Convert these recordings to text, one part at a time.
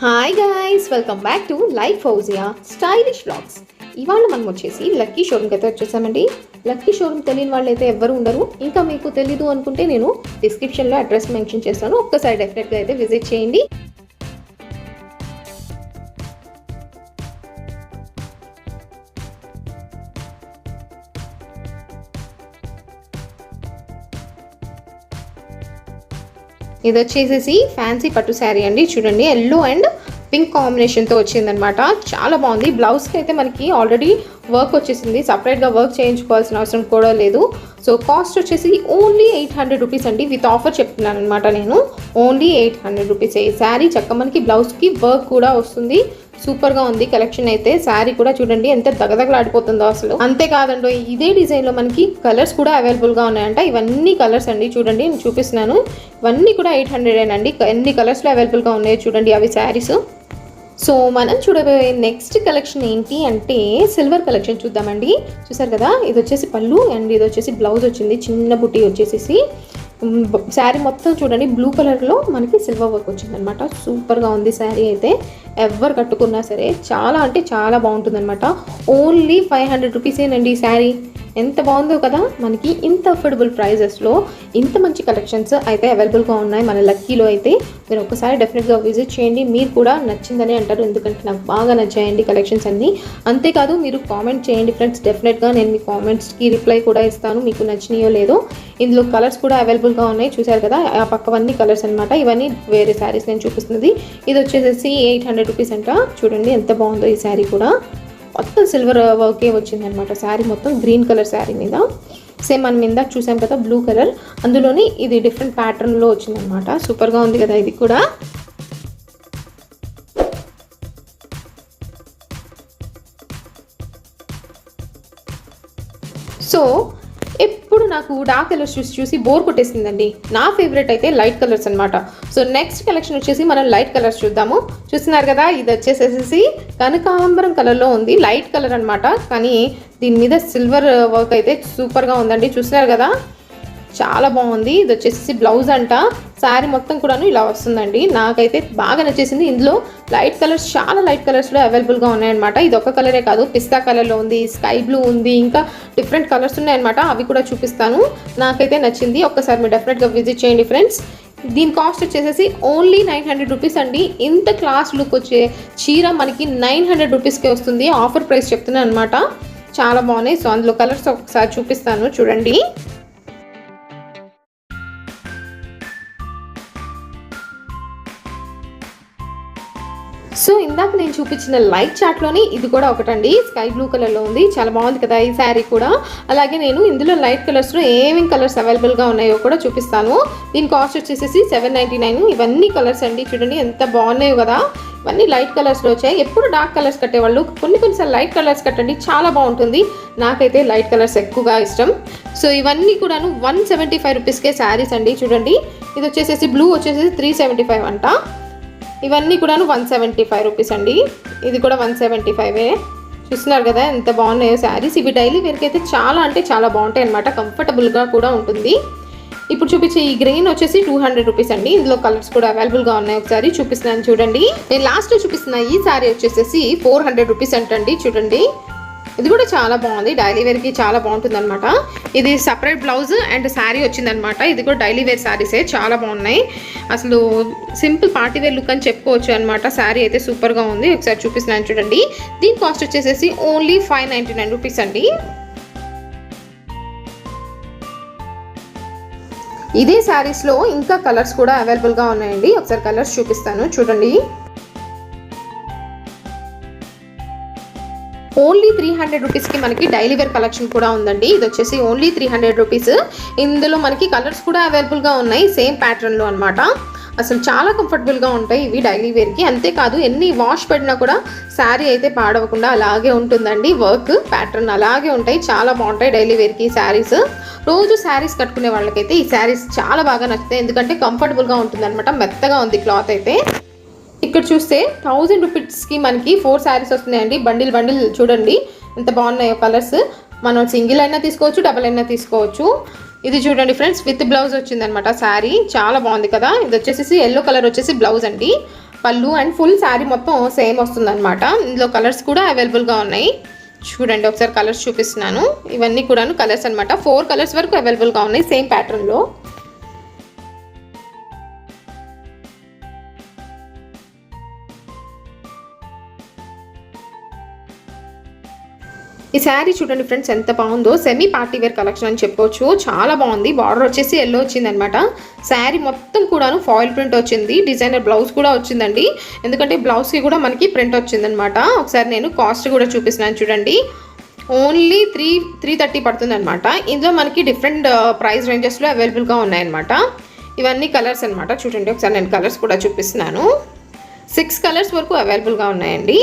Hi guys welcome back to life Fauzia stylish blogs ఇవాళ మనం వచ్చేసి లక్కీ షోరూమ్కి అయితే వచ్చేసామండి. లక్కీ షోరూమ్ తెలియని వాళ్ళు అయితే ఎవ్వరు ఉండరు. ఇంకా మీకు తెలీదు అనుకుంటే నేను డిస్క్రిప్షన్లో అడ్రస్ మెన్షన్ చేస్తాను. ఒక్కసారి డెఫినెట్గా అయితే విజిట్ చేయండి. ఇది వచ్చేసేసి ఫ్యాన్సీ పట్టు శారీ అండి. చూడండి ఎల్లో అండ్ పింక్ కాంబినేషన్తో వచ్చిందనమాట చాలా బాగుంది. బ్లౌజ్కి అయితే మనకి ఆల్రెడీ వర్క్ వచ్చేసింది. సపరేట్గా వర్క్ చేయించుకోవాల్సిన అవసరం కూడా లేదు. సో కాస్ట్ వచ్చేసి ఓన్లీ ఎయిట్ హండ్రెడ్ రూపీస్ అండి. విత్ ఆఫర్ చెప్తున్నాను అనమాట నేను ఓన్లీ ఎయిట్ హండ్రెడ్ రూపీస్ ఈ శారీ చక్క మనకి బ్లౌజ్కి వర్క్ కూడా వస్తుంది. సూపర్గా ఉంది. కలెక్షన్ అయితే శారీ కూడా చూడండి ఎంత దగదగలాడిపోతుందో అసలు. అంతేకాదండి ఇదే డిజైన్లో మనకి కలర్స్ కూడా అవైలబుల్గా ఉన్నాయంట. ఇవన్నీ కలర్స్ అండి చూడండి నేను చూపిస్తున్నాను. ఇవన్నీ కూడా ఎయిట్ హండ్రెడ్ అండి ఎన్ని కలర్స్లో అవైలబుల్గా ఉన్నాయో చూడండి అవి శారీస్. సో మనం చూడబోయే నెక్స్ట్ కలెక్షన్ ఏంటి అంటే సిల్వర్ కలెక్షన్ చూద్దామండి. చూసారు కదా ఇది వచ్చేసి పళ్ళు అండ్ ఇది వచ్చేసి బ్లౌజ్ వచ్చింది చిన్న బుట్టి వచ్చేసేసి. శారీ మొత్తం చూడండి బ్లూ కలర్లో మనకి సిల్వర్ వర్క్ వచ్చిందనమాట. సూపర్గా ఉంది శారీ అయితే. ఎవరు కట్టుకున్నా సరే చాలా అంటే చాలా బాగుంటుందన్నమాట ఓన్లీ ఫైవ్ హండ్రెడ్ రూపీసేనండి ఈ శారీ. ఎంత బాగుందో కదా మనకి ఇంత అఫోర్డబుల్ ప్రైజెస్లో ఇంత మంచి కలెక్షన్స్ అయితే అవైలబుల్గా ఉన్నాయి మన లక్కీలో అయితే. మీరు ఒకసారి డెఫినెట్గా విజిట్ చేయండి. మీరు కూడా నచ్చిందని అంటారు. ఎందుకంటే నాకు బాగా నచ్చాయండి కలెక్షన్స్ అన్నీ. అంతేకాదు మీరు కామెంట్ చేయండి ఫ్రెండ్స్ డెఫినెట్గా నేను మీ కామెంట్స్కి రిప్లై కూడా ఇస్తాను. మీకు నచ్చినాయో లేదో ఇందులో కలర్స్ కూడా అవైలబుల్గా ఉన్నాయి. చూసారు కదా ఆ పక్కవన్నీ కలర్స్ అనమాట ఇవన్నీ వేరే శారీస్ నేను చూపిస్తున్నది. ఇది వచ్చేసేసి ఎయిట్ హండ్రెడ్ రూపీస్ అంట. చూడండి ఎంత బాగుందో ఈ శారీ కూడా. మొత్తం సిల్వర్ వర్కే వచ్చిందనమాట శారీ. మొత్తం గ్రీన్ కలర్ శారీ మీద. సేమ్ మనం ఇందాక చూసాం కదా బ్లూ కలర్. అందులోని ఇది డిఫరెంట్ ప్యాటర్న్లో వచ్చిందనమాట సూపర్గా ఉంది కదా ఇది కూడా. నాకు డార్క్ కలర్స్ చూసి చూసి బోర్ కొట్టేసిందండి. నా ఫేవరెట్ అయితే లైట్ కలర్స్ అనమాట సో నెక్స్ట్ కలెక్షన్ వచ్చేసి మనం లైట్ కలర్స్ చూద్దాము. చూస్తున్నారు కదా ఇది వచ్చేసేసి కనకాంబరం కలర్లో ఉంది. లైట్ కలర్ అనమాట కానీ దీని మీద సిల్వర్ వర్క్ అయితే సూపర్గా ఉందండి. చూస్తున్నారు కదా చాలా బాగుంది. ఇది వచ్చేసి బ్లౌజ్ అంట. శారీ మొత్తం కూడాను ఇలా వస్తుందండి. నాకైతే బాగా నచ్చేసింది. ఇందులో లైట్ కలర్స్ చాలా లైట్ కలర్స్లో అవైలబుల్గా ఉన్నాయన్నమాట. ఇది ఒక కలరే కాదు పిస్తా కలర్లో ఉంది స్కై బ్లూ ఉంది ఇంకా డిఫరెంట్ కలర్స్ ఉన్నాయన్నమాట. అవి కూడా చూపిస్తాను. నాకైతే నచ్చింది. ఒక్కసారి మీరు డెఫినెట్గా విజిట్ చేయండి ఫ్రెండ్స్ దీని కాస్ట్ వచ్చేసేసి ఓన్లీ నైన్ హండ్రెడ్ రూపీస్ అండి. ఇంత క్లాస్ లుక్ వచ్చే చీర మనకి నైన్ హండ్రెడ్ రూపీస్కే వస్తుంది. ఆఫర్ ప్రైస్ చెప్తున్నాను అనమాట చాలా బాగున్నాయి. సో అందులో కలర్స్ ఒకసారి చూపిస్తాను. చూడండి. సో ఇందాక నేను చూపించిన లైట్ చాట్లోని ఇది కూడా ఒకటండి. స్కై బ్లూ కలర్లో ఉంది. చాలా బాగుంది కదా ఈ శారీ కూడా. అలాగే నేను ఇందులో లైట్ కలర్స్లో ఏమేమి కలర్స్ అవైలబుల్గా ఉన్నాయో కూడా చూపిస్తాను. దీని కాస్ట్ వచ్చేసేసి సెవెన్ నైంటీ నైన్ ఇవన్నీ కలర్స్ అండి. చూడండి ఎంత బాగున్నాయో కదా. ఇవన్నీ లైట్ కలర్స్లో వచ్చాయి. ఎప్పుడు డార్క్ కలర్స్ కట్టేవాళ్ళు? కొన్ని కొన్నిసార్లు లైట్ కలర్స్ కట్టండి. చాలా బాగుంటుంది. నాకైతే లైట్ కలర్స్ ఎక్కువగా ఇష్టం. సో ఇవన్నీ కూడాను వన్ సెవెంటీ ఫైవ్ రూపీస్కే శారీస్ అండి. చూడండి. ఇది వచ్చేసేసి బ్లూ వచ్చేసి త్రీ సెవెంటీ ఫైవ్ అంట. ఇవన్నీ కూడాను వన్ సెవెంటీ ఫైవ్ రూపీస్ అండి. ఇది కూడా వన్ సెవెంటీ ఫైవే. చూస్తున్నారు కదా ఎంత బాగున్నాయో శారీస్. ఇవి డైలీ వేర్కి చాలా అంటే చాలా బాగుంటాయి అనమాట కంఫర్టబుల్గా కూడా ఉంటుంది. ఇప్పుడు చూపించే ఈ గ్రీన్ వచ్చేసి టూ హండ్రెడ్ రూపీస్ అండి. ఇందులో కలర్స్ కూడా అవైలబుల్గా ఉన్నాయి ఒకసారి. చూపిస్తున్నాను చూడండి. నేను లాస్ట్ చూపిస్తున్న ఈ శారీ వచ్చేసేసి ఫోర్ హండ్రెడ్ రూపీస్ అంటండి. చూడండి. ఇది కూడా చాలా బాగుంది. డైలీ వేర్కి చాలా బాగుంటుంది అనమాట ఇది సపరేట్ బ్లౌజ్ అండ్ శారీ వచ్చిందనమాట ఇది కూడా డైలీ వేర్ శారీసే చాలా బాగున్నాయి. అసలు సింపుల్ పార్టీ వేర్ లుక్ అని చెప్పుకోవచ్చు అనమాట శారీ అయితే సూపర్గా ఉంది. ఒకసారి చూపిస్తున్నాను చూడండి. దీని కాస్ట్ వచ్చేసేసి only five ninety nine rupees అండి. ఇదే శారీస్లో ఇంకా కలర్స్ కూడా అవైలబుల్గా ఉన్నాయండి. ఒకసారి కలర్స్ చూపిస్తాను. చూడండి. ఓన్లీ త్రీ హండ్రెడ్ రూపీస్కి మనకి డైలీ వేర్ కలెక్షన్ కూడా ఉందండి. ఇది వచ్చేసి ఓన్లీ త్రీ హండ్రెడ్ రూపీస్. ఇందులో మనకి కలర్స్ కూడా అవైలబుల్గా ఉన్నాయి సేమ్ ప్యాటర్న్లో అనమాట అసలు చాలా కంఫర్టబుల్గా ఉంటాయి ఇవి డైలీ వేర్కి. అంతేకాదు ఎన్ని వాష్ పడినా కూడా శారీ అయితే పాడవకుండా అలాగే ఉంటుందండి. వర్క్ ప్యాటర్న్ అలాగే ఉంటాయి. చాలా బాగుంటాయి డైలీ వేర్కి శారీస్. రోజు శారీస్ కట్టుకునే వాళ్ళకైతే ఈ శారీస్ చాలా బాగా నచ్చుతాయి. ఎందుకంటే కంఫర్టబుల్గా ఉంటుందన్నమాట. మెత్తగా ఉంది క్లాత్ అయితే. ఇక్కడ చూస్తే థౌజండ్ రూపీస్కి మనకి ఫోర్ శారీస్ వస్తున్నాయండి. బండిల్ బండిల్ చూడండి. ఎంత బాగున్నాయో కలర్స్ మనం సింగిల్ అయినా తీసుకోవచ్చు డబల్ అయినా తీసుకోవచ్చు. ఇది చూడండి ఫ్రెండ్స్ విత్ బ్లౌజ్ వచ్చిందనమాట శారీ చాలా బాగుంది కదా. ఇది వచ్చేసి ఎల్లో కలర్ వచ్చేసి బ్లౌజ్ అండి. పళ్ళు అండ్ ఫుల్ శారీ మొత్తం సేమ్ వస్తుంది అనమాట ఇందులో కలర్స్ కూడా అవైలబుల్గా ఉన్నాయి. చూడండి ఒకసారి కలర్స్ చూపిస్తున్నాను. ఇవన్నీ కూడాను కలర్స్ అనమాట. ఫోర్ కలర్స్ వరకు అవైలబుల్గా ఉన్నాయి సేమ్ ప్యాటర్న్లో ఈ శారీ చూడండి ఫ్రెండ్స్ ఎంత బాగుందో. సెమీ పార్టీ వేర్ కలెక్షన్ అని చెప్పొచ్చు. చాలా బాగుంది. బార్డర్ వచ్చేసి ఎల్లో వచ్చింది అనమాట శారీ మొత్తం కూడాను ఫాయిల్ ప్రింట్ వచ్చింది. డిజైనర్ బ్లౌజ్ కూడా వచ్చిందండి. ఎందుకంటే బ్లౌజ్కి కూడా మనకి ప్రింట్ వచ్చిందనమాట. ఒకసారి నేను కాస్ట్ కూడా చూపిస్తున్నాను చూడండి. ఓన్లీ త్రీ త్రీ థర్టీ పడుతుందనమాట. ఇందులో మనకి డిఫరెంట్ ప్రైస్ రేంజెస్లో అవైలబుల్గా ఉన్నాయన్నమాట. ఇవన్నీ కలర్స్ అనమాట చూడండి ఒకసారి నేను కలర్స్ కూడా చూపిస్తున్నాను. సిక్స్ కలర్స్ వరకు అవైలబుల్గా ఉన్నాయండి.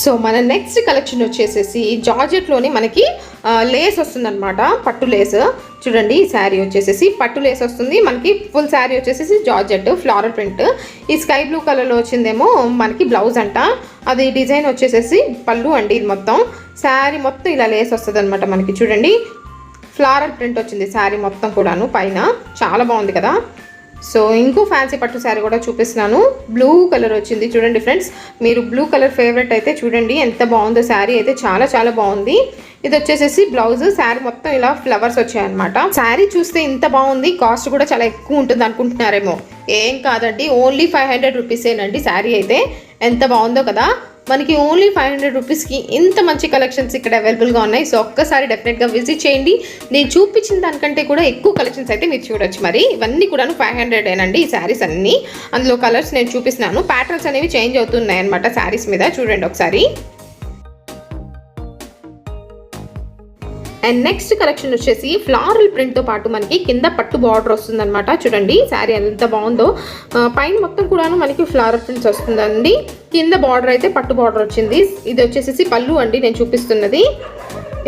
సో మన నెక్స్ట్ కలెక్షన్ వచ్చేసేసి జార్జెట్లోని మనకి లేస్ వస్తుందన్నమాట పట్టు లేస్ చూడండి ఈ శారీ వచ్చేసేసి పట్టు లేస్ వస్తుంది. మనకి ఫుల్ శారీ వచ్చేసేసి జార్జెట్ ఫ్లారల్ ప్రింట్ ఈ స్కై బ్లూ కలర్లో వచ్చిందేమో మనకి బ్లౌజ్ అంట. అది డిజైన్ వచ్చేసేసి పళ్ళు అండి ఇది మొత్తం. శారీ మొత్తం ఇలా లేస్ వస్తుంది అనమాట మనకి. చూడండి ఫ్లారల్ ప్రింట్ వచ్చింది శారీ మొత్తం కూడాను పైన. చాలా బాగుంది కదా. సో ఇంకో ఫ్యాన్సీ పట్టు శారీ కూడా చూపిస్తున్నాను. బ్లూ కలర్ వచ్చింది. చూడండి ఫ్రెండ్స్ మీరు బ్లూ కలర్ ఫేవరెట్ అయితే చూడండి. ఎంత బాగుందో శారీ అయితే చాలా చాలా బాగుంది. ఇది వచ్చేసేసి బ్లౌజ్ శారీ మొత్తం ఇలా ఫ్లవర్స్ వచ్చాయన్నమాట. శారీ చూస్తే ఇంత బాగుంది కాస్ట్ కూడా చాలా ఎక్కువ ఉంటుంది అనుకుంటున్నారేమో. ఏం కాదండి ఓన్లీ ఫైవ్ హండ్రెడ్ రూపీసేనండి శారీ అయితే. ఎంత బాగుందో కదా. మనకి ఓన్లీ ఫైవ్ హండ్రెడ్ రూపీస్కి ఇంత మంచి కలెక్షన్స్ ఇక్కడ అవైలబుల్గా ఉన్నాయి. సో ఒక్కసారి డెఫినెట్గా విజిట్ చేయండి. నేను చూపించిన దానికంటే కూడా ఎక్కువ కలెక్షన్స్ అయితే మీరు చూడొచ్చు మరి. ఇవన్నీ కూడా ఫైవ్ హండ్రెడ్ ఏనండి ఈ శారీస్ అన్నీ. అందులో కలర్స్ నేను చూపిస్తున్నాను. ప్యాటర్న్స్ అనేవి చేంజ్ అవుతున్నాయి అనమాట శారీస్ మీద. చూడండి ఒకసారి. అండ్ నెక్స్ట్ కలెక్షన్ వచ్చేసి ఫ్లారల్ ప్రింట్తో పాటు మనకి కింద పట్టు బార్డర్ వస్తుందన్నమాట. చూడండి శారీ ఎంత బాగుందో. పైన మొత్తం కూడాను మనకి ఫ్లారల్ ప్రింట్స్ వస్తుందండి. కింద బార్డర్ అయితే పట్టు బార్డర్ వచ్చింది. ఇది వచ్చేసి పళ్ళు అండి నేను చూపిస్తున్నది.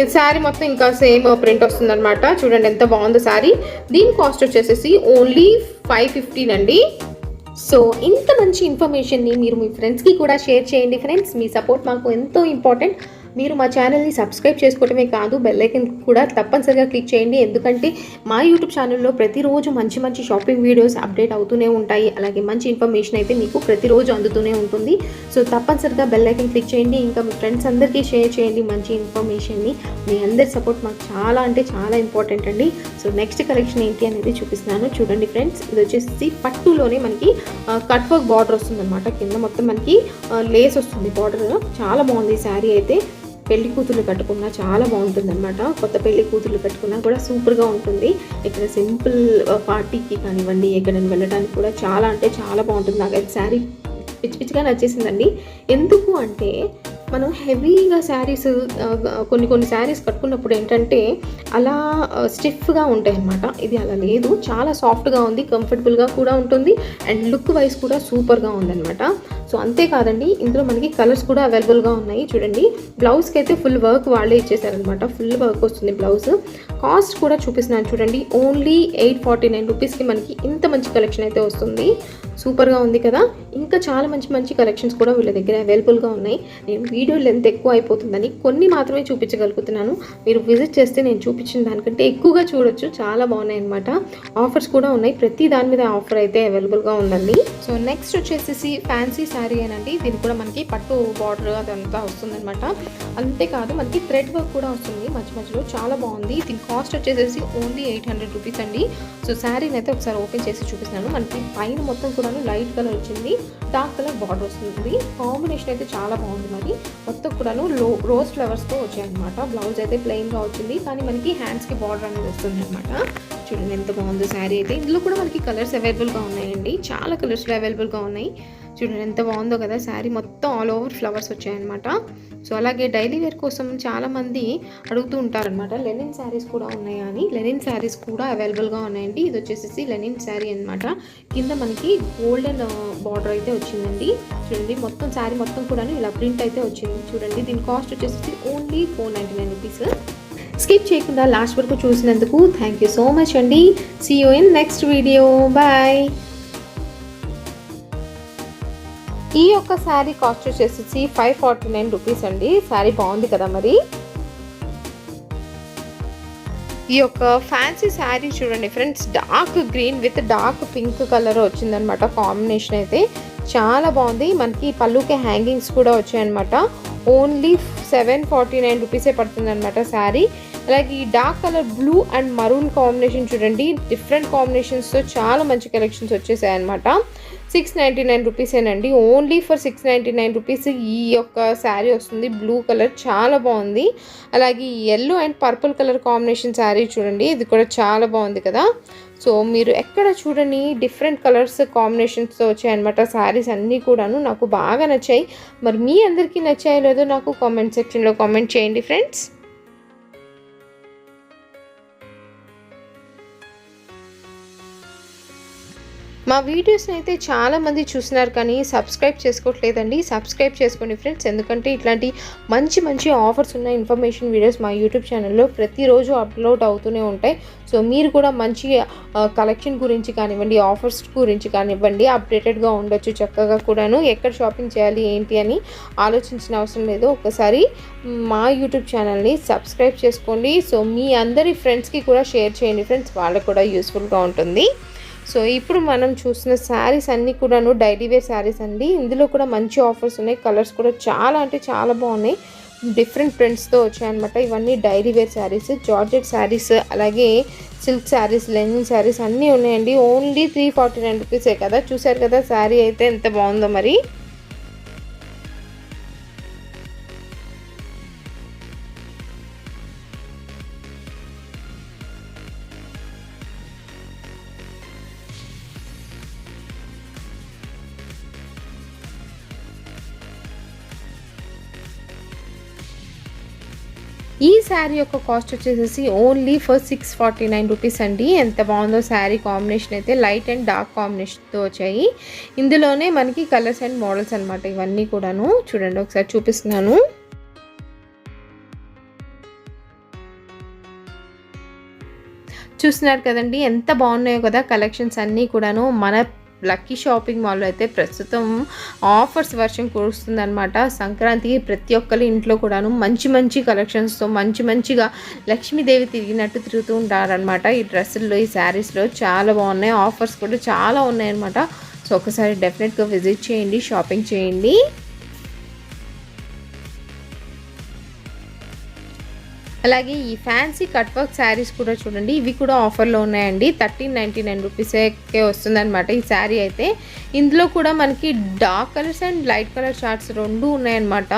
ఇది శారీ మొత్తం ఇంకా సేమ్ ప్రింట్ వస్తుందన్నమాట. చూడండి ఎంత బాగుందో శారీ దీని కాస్ట్ వచ్చేసేసి ఓన్లీ ఫైవ్ ఫిఫ్టీన్ అండి. సో ఇంత మంచి ఇన్ఫర్మేషన్ని మీరు మీ ఫ్రెండ్స్కి కూడా షేర్ చేయండి. ఫ్రెండ్స్ మీ సపోర్ట్ మాకు ఎంతో ఇంపార్టెంట్ మీరు మా ఛానల్ని సబ్స్క్రైబ్ చేసుకోవటమే కాదు బెల్లైకన్ కూడా తప్పనిసరిగా క్లిక్ చేయండి. ఎందుకంటే మా యూట్యూబ్ ఛానల్లో ప్రతిరోజు మంచి మంచి షాపింగ్ వీడియోస్ అప్డేట్ అవుతూనే ఉంటాయి. అలాగే మంచి ఇన్ఫర్మేషన్ అయితే మీకు ప్రతిరోజు అందుతూనే ఉంటుంది. సో తప్పనిసరిగా బెల్లైకన్ క్లిక్ చేయండి. ఇంకా మీ ఫ్రెండ్స్ అందరికీ షేర్ చేయండి మంచి ఇన్ఫర్మేషన్ని. మీ అందరి సపోర్ట్ మాకు చాలా అంటే చాలా ఇంపార్టెంట్ అండి. సో నెక్స్ట్ కలెక్షన్ ఏంటి అనేది చూపిస్తున్నాను. చూడండి ఫ్రెండ్స్ ఇది వచ్చేసి పట్టులోనే మనకి కట్ వర్క్ బార్డర్ వస్తుంది అనమాట కింద మొత్తం మనకి లేస్ వస్తుంది బార్డర్. చాలా బాగుంది శారీ అయితే. పెళ్ళి కూతుర్లు కట్టుకున్నా చాలా బాగుంటుంది అనమాట కొత్త పెళ్ళి కూతుర్లు కట్టుకున్నా కూడా సూపర్గా ఉంటుంది. ఇక్కడ సింపుల్ పార్టీకి కానివ్వండి ఎక్కడైనా వెళ్ళడానికి కూడా చాలా అంటే చాలా బాగుంటుంది. నాకు అయితే శారీ పిచ్చి పిచ్చిగా నచ్చేసిందండి. ఎందుకు అంటే మనం హెవీగా శారీస్ కొన్ని కొన్ని శారీస్ కట్టుకున్నప్పుడు ఏంటంటే అలా స్టిఫ్గా ఉంటాయి అన్నమాట ఇది అలా లేదు. చాలా సాఫ్ట్గా ఉంది కంఫర్టబుల్గా కూడా ఉంటుంది. అండ్ లుక్ వైజ్ కూడా సూపర్గా ఉందన్నమాట. సో అంతేకాదండి ఇందులో మనకి కలర్స్ కూడా అవైలబుల్గా ఉన్నాయి. చూడండి బ్లౌజ్కి అయితే ఫుల్ వర్క్ వాళ్ళే ఇచ్చేసారనమాట ఫుల్ వర్క్ వస్తుంది బ్లౌజ్. కాస్ట్ కూడా చూపిస్తున్నాను చూడండి ఓన్లీ ఎయిట్ ఫార్టీ నైన్ రూపీస్కి మనకి ఇంత మంచి కలెక్షన్ అయితే వస్తుంది. సూపర్గా ఉంది కదా. ఇంకా చాలా మంచి మంచి కలెక్షన్స్ కూడా వీళ్ళ దగ్గర అవైలబుల్గా ఉన్నాయి. నేను వీడియో లెంత్ ఎక్కువ అయిపోతుందని కొన్ని మాత్రమే చూపించగలుగుతున్నాను. మీరు విజిట్ చేస్తే నేను చూపించిన దానికంటే ఎక్కువగా చూడొచ్చు. చాలా బాగున్నాయి అనమాట ఆఫర్స్ కూడా ఉన్నాయి. ప్రతి దాని మీద ఆఫర్ అయితే అవైలబుల్గా ఉందండి. సో నెక్స్ట్ వచ్చేసి ఫ్యాన్సీ శారీ అనండి. దీనికి కూడా మనకి పట్టు బార్డర్ అదంతా వస్తుందన్నమాట. అంతేకాదు మనకి థ్రెడ్ వర్క్ కూడా వస్తుంది. మధ్య మధ్యలో చాలా బాగుంది. దీని కాస్ట్ వచ్చేసేసి ఓన్లీ ఎయిట్ హండ్రెడ్ రూపీస్ అండి. సో శారీని అయితే ఒకసారి ఓపెన్ చేసి చూపిస్తున్నాను. మనకి పైన మొత్తం కూడా లైట్ కలర్ వచ్చింది. డార్క్ కలర్ బార్డర్ వస్తుంది. కాంబినేషన్ అయితే చాలా బాగుంది మరి. మొత్తం కూడాను లో రోజ్ ఫ్లవర్స్తో వచ్చాయన్నమాట. బ్లౌజ్ అయితే ప్లెయిన్గా వచ్చింది. కానీ మనకి హ్యాండ్స్కి బార్డర్ అనేది వస్తుంది అనమాట చూడండి ఎంత బాగుందో శారీ అయితే. ఇందులో కూడా మనకి కలర్స్ అవైలబుల్గా ఉన్నాయండి. చాలా కలర్స్లో అవైలబుల్గా ఉన్నాయి. చూడండి ఎంత బాగుందో కదా శారీ మొత్తం ఆల్ ఓవర్ ఫ్లవర్స్ వచ్చాయన్నమాట. సో అలాగే డైలీ వేర్ కోసం చాలామంది అడుగుతూ ఉంటారనమాట లెనిన్ శారీస్ కూడా ఉన్నాయా? అని. లెనిన్ శారీస్ కూడా అవైలబుల్గా ఉన్నాయండి. ఇది వచ్చేసి లెనిన్ శారీ అనమాట కింద మనకి గోల్డెన్ బార్డర్ uh, అయితే వచ్చిందండి. చూడండి మొత్తం శారీ మొత్తం కూడా ఇలా ప్రింట్ అయితే వచ్చింది. చూడండి దీని కాస్ట్ వచ్చేసి only four ninety nine rupees skip చేయకుండా లాస్ట్ వరకు చూసినందుకు థ్యాంక్ యూ సో మచ్ అండి. See you in next video bye ఈ యొక్క శారీ కాస్ట్ వచ్చేసి ఫైవ్ ఫార్టీ నైన్ రూపీస్ అండి శారీ బాగుంది కదా మరి? ఈ యొక్క ఫ్యాన్సీ శారీ చూడండి friends. Dark green with dark pink colour వచ్చిందనమాట కాంబినేషన్ అయితే. చాలా బాగుంది. మనకి పళ్ళుకి హ్యాంగింగ్స్ కూడా వచ్చాయన్నమాట ఓన్లీ సెవెన్ ఫార్టీ నైన్ రూపీసే పడుతుందనమాట శారీ. అలాగే ఈ dark colour blue and maroon combination చూడండి. డిఫరెంట్ కాంబినేషన్స్తో చాలా మంచి కలెక్షన్స్ వచ్చేసాయి అనమాట six ninety nine రూపీసేనండి only for six ninety nine rupees ఈ యొక్క శారీ వస్తుంది. బ్లూ కలర్ చాలా బాగుంది. అలాగే yellow and purple colour combination sari చూడండి. ఇది కూడా చాలా బాగుంది కదా. సో మీరు ఎక్కడ చూడని డిఫరెంట్ కలర్స్ కాంబినేషన్స్తో వచ్చాయన్నమాట శారీస్ అన్నీ కూడాను నాకు బాగా నచ్చాయి. మరి మీ అందరికీ నచ్చాయో లేదో నాకు కామెంట్ సెక్షన్లో కామెంట్ చేయండి ఫ్రెండ్స్ మా వీడియోస్ని అయితే చాలామంది చూస్తున్నారు కానీ సబ్స్క్రైబ్ చేసుకోవట్లేదండి. సబ్స్క్రైబ్ చేసుకోండి ఫ్రెండ్స్ ఎందుకంటే ఇట్లాంటి మంచి మంచి ఆఫర్స్ ఉన్న ఇన్ఫర్మేషన్ వీడియోస్ మా యూట్యూబ్ ఛానల్లో ప్రతిరోజు అప్లోడ్ అవుతూనే ఉంటాయి. సో మీరు కూడా మంచి కలెక్షన్ గురించి కానివ్వండి ఆఫర్స్ గురించి కానివ్వండి అప్డేటెడ్గా ఉండొచ్చు చక్కగా కూడాను. ఎక్కడ షాపింగ్ చేయాలి ఏంటి అని ఆలోచించిన అవసరం లేదు. ఒకసారి మా యూట్యూబ్ ఛానల్ని సబ్స్క్రైబ్ చేసుకోండి. సో మీ అందరి ఫ్రెండ్స్కి కూడా షేర్ చేయండి ఫ్రెండ్స్ వాళ్ళకు కూడా యూస్ఫుల్గా ఉంటుంది. సో ఇప్పుడు మనం చూసిన శారీస్ అన్నీ కూడాను డైలీ వేర్ శారీస్ అండి. ఇందులో కూడా మంచి ఆఫర్స్ ఉన్నాయి. కలర్స్ కూడా చాలా అంటే చాలా బాగున్నాయి. డిఫరెంట్ ప్రింట్స్తో వచ్చాయన్నమాట. ఇవన్నీ daily wear saris georgette saris అలాగే సిల్క్ శారీస్ లెనిన్ శారీస్ అన్నీ ఉన్నాయండి. ఓన్లీ త్రీ ఫార్టీ నైన్ రూపీసే కదా. చూసారు కదా శారీ అయితే ఎంత బాగుందో మరి. ఈ శారీ యొక్క కాస్ట్ వచ్చేసేసి only for six forty nine rupees అండి. ఎంత బాగుందో శారీ కాంబినేషన్ అయితే లైట్ అండ్ డార్క్ కాంబినేషన్తో వచ్చాయి. ఇందులోనే మనకి కలర్స్ అండ్ మోడల్స్ అనమాట ఇవన్నీ కూడాను. చూడండి ఒకసారి చూపిస్తున్నాను. చూస్తున్నారు కదండి ఎంత బాగున్నాయో కదా కలెక్షన్స్ అన్నీ కూడాను. మన లక్కీ షాపింగ్ మాల్లో అయితే ప్రస్తుతం ఆఫర్స్ వర్షం కురుస్తుందనమాట సంక్రాంతికి ప్రతి ఒక్కరి ఇంట్లో కూడాను మంచి మంచి కలెక్షన్స్తో మంచి మంచిగా లక్ష్మీదేవి తిరిగినట్టు తిరుగుతూ ఉంటారనమాట ఈ డ్రెస్సుల్లో ఈ శారీస్లో చాలా బాగున్నాయి. ఆఫర్స్ కూడా చాలా ఉన్నాయన్నమాట. సో ఒకసారి డెఫినెట్గా విజిట్ చేయండి షాపింగ్ చేయండి. అలాగే ఈ ఫ్యాన్సీ కట్ వర్క్ శారీస్ కూడా చూడండి ఇవి కూడా ఆఫర్లో ఉన్నాయండి. థర్టీన్ నైంటీ నైన్ రూపీస్కే వస్తుందన్నమాట ఈ శారీ అయితే. ఇందులో కూడా మనకి dark colours and light colour shorts రెండు ఉన్నాయన్నమాట.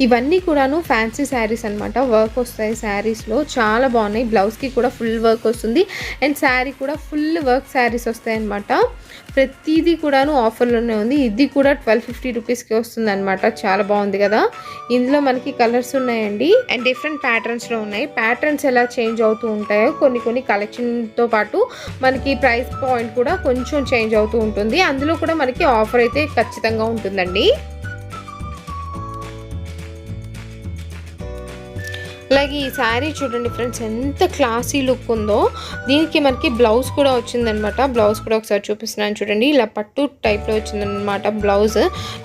ఇవన్నీ కూడాను ఫ్యాన్సీ శారీస్ అనమాట వర్క్ వస్తాయి శారీస్లో చాలా బాగున్నాయి. బ్లౌజ్కి కూడా ఫుల్ వర్క్ వస్తుంది. అండ్ శారీ కూడా ఫుల్ వర్క్ శారీస్ వస్తాయి అనమాట ప్రతిదీ కూడాను ఆఫర్లోనే ఉంది. ఇది కూడా ట్వెల్వ్ ఫిఫ్టీ రూపీస్కి వస్తుంది అనమాట చాలా బాగుంది కదా. ఇందులో మనకి కలర్స్ ఉన్నాయండి. అండ్ డిఫరెంట్ ప్యాటర్న్స్లో ఉన్నాయి. ప్యాటర్న్స్ ఎలా చేంజ్ అవుతూ ఉంటాయో కొన్ని కొన్ని కలెక్షన్తో పాటు మనకి ప్రైస్ పాయింట్ కూడా కొంచెం చేంజ్ అవుతూ ఉంటుంది. అందులో కూడా మనకి ఆఫర్ అయితే ఖచ్చితంగా ఉంటుందండి. అలాగే ఈ శారీ చూడండి ఫ్రెండ్స్ ఎంత క్లాసీ లుక్ ఉందో. దీనికి మనకి బ్లౌజ్ కూడా వచ్చిందనమాట బ్లౌజ్ కూడా ఒకసారి చూపిస్తున్నాను చూడండి. ఇలా పట్టు టైప్లో వచ్చిందనమాట బ్లౌజ్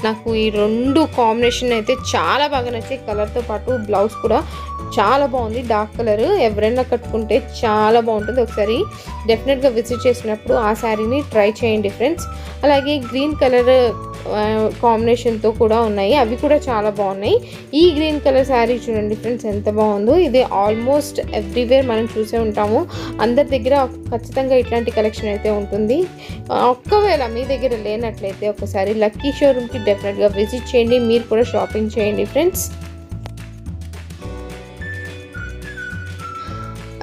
నాకు ఈ రెండు కాంబినేషన్ అయితే చాలా బాగా నచ్చాయి. కలర్తో పాటు బ్లౌజ్ కూడా చాలా బాగుంది. డార్క్ కలర్ ఎవరైనా కట్టుకుంటే చాలా బాగుంటుంది. ఒకసారి డెఫినెట్గా విజిట్ చేసినప్పుడు ఆ శారీని ట్రై చేయండి ఫ్రెండ్స్ అలాగే గ్రీన్ కలర్ కాంబినేషన్తో కూడా ఉన్నాయి. అవి కూడా చాలా బాగున్నాయి. ఈ గ్రీన్ కలర్ శారీ చూడండి ఫ్రెండ్స్ ఎంత బాగుంది. ఇది ఆల్మోస్ట్ ఎవ్రీవేర్ మనం చూసే ఉంటాము. అందరి దగ్గర ఖచ్చితంగా ఇట్లాంటి కలెక్షన్ అయితే ఉంటుంది. ఒక్కవేళ మీ దగ్గర లేనట్లయితే ఒకసారి లక్కీ షోరూమ్కి డెఫినెట్గా విజిట్ చేయండి. మీరు కూడా షాపింగ్ చేయండి ఫ్రెండ్స్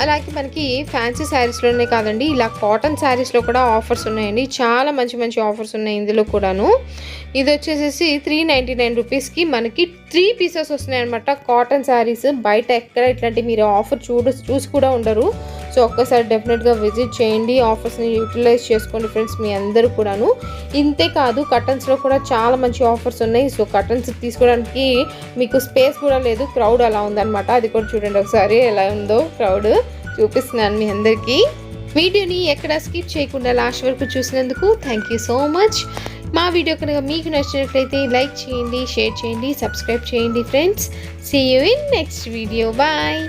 అలాగే మనకి ఫ్యాన్సీ శారీస్లోనే కాదండి ఇలా కాటన్ శారీస్లో కూడా ఆఫర్స్ ఉన్నాయండి. చాలా మంచి మంచి ఆఫర్స్ ఉన్నాయి ఇందులో కూడాను. ఇది వచ్చేసేసి త్రీ నైంటీ నైన్ రూపీస్కి మనకి త్రీ పీసెస్ వస్తున్నాయి అనమాట కాటన్ శారీస్ బయట ఎక్కడ ఇట్లాంటి మీరు ఆఫర్ చూడు చూసి కూడా ఉండరు. సో ఒక్కసారి డెఫినెట్గా విజిట్ చేయండి. ఆఫర్స్ని యూటిలైజ్ చేసుకోండి ఫ్రెండ్స్ మీ అందరూ కూడాను. ఇంతే కాదు కటన్స్లో కూడా చాలా మంచి ఆఫర్స్ ఉన్నాయి. సో కటన్స్ తీసుకోవడానికి మీకు స్పేస్ కూడా లేదు. క్రౌడ్ అలా ఉందన్నమాట. అది కూడా చూడండి ఒకసారి ఎలా ఉందో క్రౌడ్ చూపిస్తున్నాను మీ అందరికీ. వీడియోని ఎక్కడ స్కిప్ చేయకుండా లాస్ట్ వరకు చూసినందుకు థ్యాంక్ యూ సో మచ్. మా వీడియో కనుక మీకు నచ్చినట్లయితే లైక్ చేయండి షేర్ చేయండి సబ్స్క్రైబ్ చేయండి friends. See you in next video bye